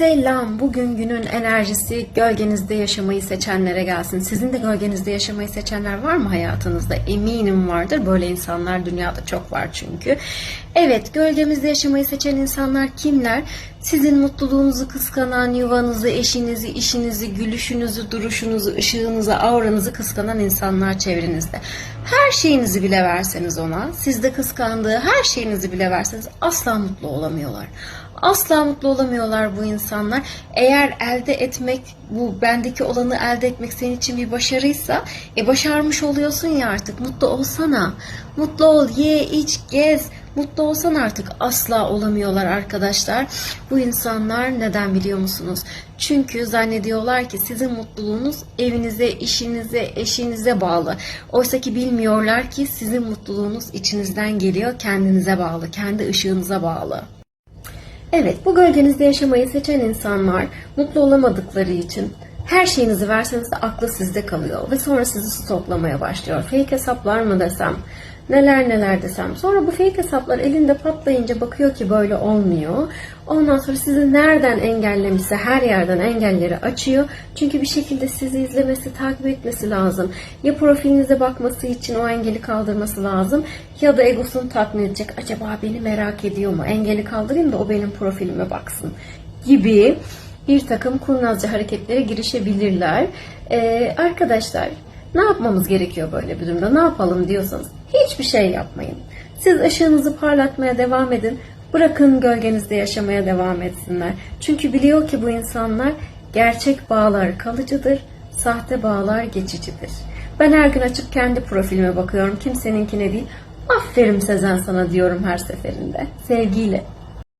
Selam. Bugün günün enerjisi gölgenizde yaşamayı seçenlere gelsin. Sizin de gölgenizde yaşamayı seçenler var mı hayatınızda? Eminim vardır. Böyle insanlar dünyada çok var çünkü. Evet, gölgemizde yaşamayı seçen insanlar kimler? Sizin mutluluğunuzu kıskanan, yuvanızı, eşinizi, işinizi, gülüşünüzü, duruşunuzu, ışığınızı, auranızı kıskanan insanlar çevrenizde. Her şeyinizi bile verseniz ona, sizde kıskandığı her şeyinizi bile verseniz asla mutlu olamıyorlar. Asla mutlu olamıyorlar bu insanlar. Eğer elde etmek, bu bendeki olanı elde etmek senin için bir başarıysa, e başarmış oluyorsun ya artık. Mutlu olsana. Mutlu ol, ye, iç, gez. Mutlu olsan artık asla olamıyorlar arkadaşlar. Bu insanlar neden biliyor musunuz? Çünkü zannediyorlar ki sizin mutluluğunuz evinize, işinize, eşinize bağlı. Oysa ki bilmiyorlar ki sizin mutluluğunuz içinizden geliyor, kendinize bağlı, kendi ışığınıza bağlı. Evet, bu gölgenizde yaşamayı seçen insanlar mutlu olamadıkları için her şeyinizi verseniz de aklı sizde kalıyor ve sonra sizi stoklamaya başlıyor. Fake hesaplar mı desem, neler neler desem. Sonra bu fake hesaplar elinde patlayınca bakıyor ki böyle olmuyor. Ondan sonra sizi nereden engellemişse her yerden engelleri açıyor. Çünkü bir şekilde sizi izlemesi, takip etmesi lazım. Ya profilinize bakması için o engeli kaldırması lazım ya da egosunu tatmin edecek. Acaba beni merak ediyor mu? Engeli kaldırayım da o benim profilime baksın gibi bir takım kurnazca hareketlere girişebilirler. Ee, arkadaşlar ne yapmamız gerekiyor böyle bir durumda? Ne yapalım diyorsanız hiçbir şey yapmayın. Siz ışığınızı parlatmaya devam edin. Bırakın gölgenizde yaşamaya devam etsinler. Çünkü biliyor ki bu insanlar gerçek bağlar kalıcıdır, sahte bağlar geçicidir. Ben her gün açıp kendi profilime bakıyorum. Kimseninkine değil. Aferin Sezen sana diyorum her seferinde. Sevgiyle.